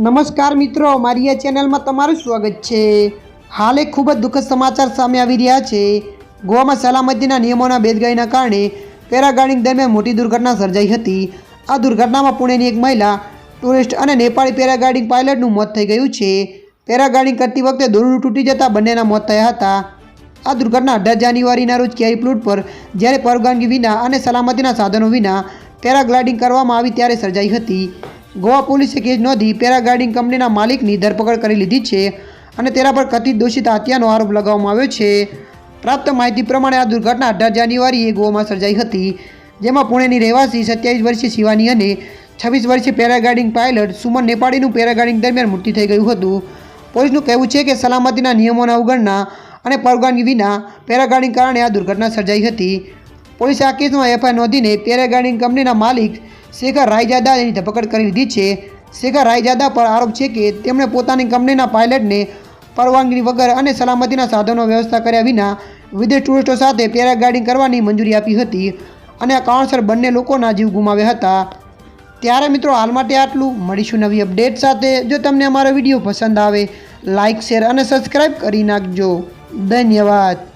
નમસ્કાર મિત્રો, મારી આ ચેનલમાં તમારું સ્વાગત છે. હાલ એક ખૂબ જ દુઃખદ સમાચાર સામે આવી રહ્યા છે. ગોવામાં સલામતીના નિયમોના બેદગાઈના કારણે પેરાગ્લાઇડિંગ દરમિયાન મોટી દુર્ઘટના સર્જાઈ હતી. આ દુર્ઘટનામાં પુણેની એક મહિલા, ટુરિસ્ટ અને નેપાળી પેરાગ્લાઇડિંગ પાયલટનું મોત થઈ ગયું છે. પેરાગ્લાઇડિંગ કરતી વખતે દોરડું તૂટી જતાં બંનેના મોત થયા હતા. આ દુર્ઘટના અઢાર જાન્યુઆરીના રોજ કેરી પ્લૂટ પર, જ્યારે પરવાનગી વિના અને સલામતીના સાધનો વિના પેરાગ્લાઇડિંગ કરવામાં આવી ત્યારે સર્જાઈ હતી. ગોવા પોલીસે કેસ નોંધી પેરાગ્લાઇડિંગ કંપનીના માલિકની ધરપકડ કરી લીધી છે અને તેના પર કથિત દોષિત હત્યાનો આરોપ લગાવવામાં આવ્યો છે. પ્રાપ્ત માહિતી પ્રમાણે આ દુર્ઘટના અઢાર જાન્યુઆરીએ ગોવામાં સર્જાઈ હતી, જેમાં પુણેની રહેવાસી સત્યાવીસ વર્ષીય શિવાની અને છવ્વીસ વર્ષીય પેરાગ્લાઇડિંગ પાયલટ સુમન નેપાળીનું પેરાગ્લાઇડિંગ દરમિયાન મૃત્યુ થઈ ગયું હતું. પોલીસનું કહેવું છે કે સલામતીના નિયમોના અવગણના અને પરવાનગી વિના પેરાગ્લાઇડિંગ કારણે આ દુર્ઘટના સર્જાઈ હતી. પોલીસે આ કેસમાં એફઆઈઆર નોંધીને પેરાગ્લાઇડિંગ કંપનીના માલિક શેખર રાયજાદાની ધરપકડ કરી લીધી છે. શેખર રાયજાદા પર આરોપ છે કે તેમણે પોતાની કંપનીના પાયલટને પરવાનગી વગર અને સલામતીના સાધનો વ્યવસ્થા કર્યા વિના વિદેશ ટુરિસ્ટો સાથે પેરાગ્લાઇડિંગ કરવાની મંજૂરી આપી હતી અને આ કારણસર બંને લોકોના જીવ ગુમાવ્યા હતા. ત્યારે મિત્રો હાલ માટે આટલું. મળીશું નવી અપડેટ સાથે. જો તમને અમારો વીડિયો પસંદ આવે લાઇક શેર અને સબસ્ક્રાઈબ કરી નાખજો. ધન્યવાદ.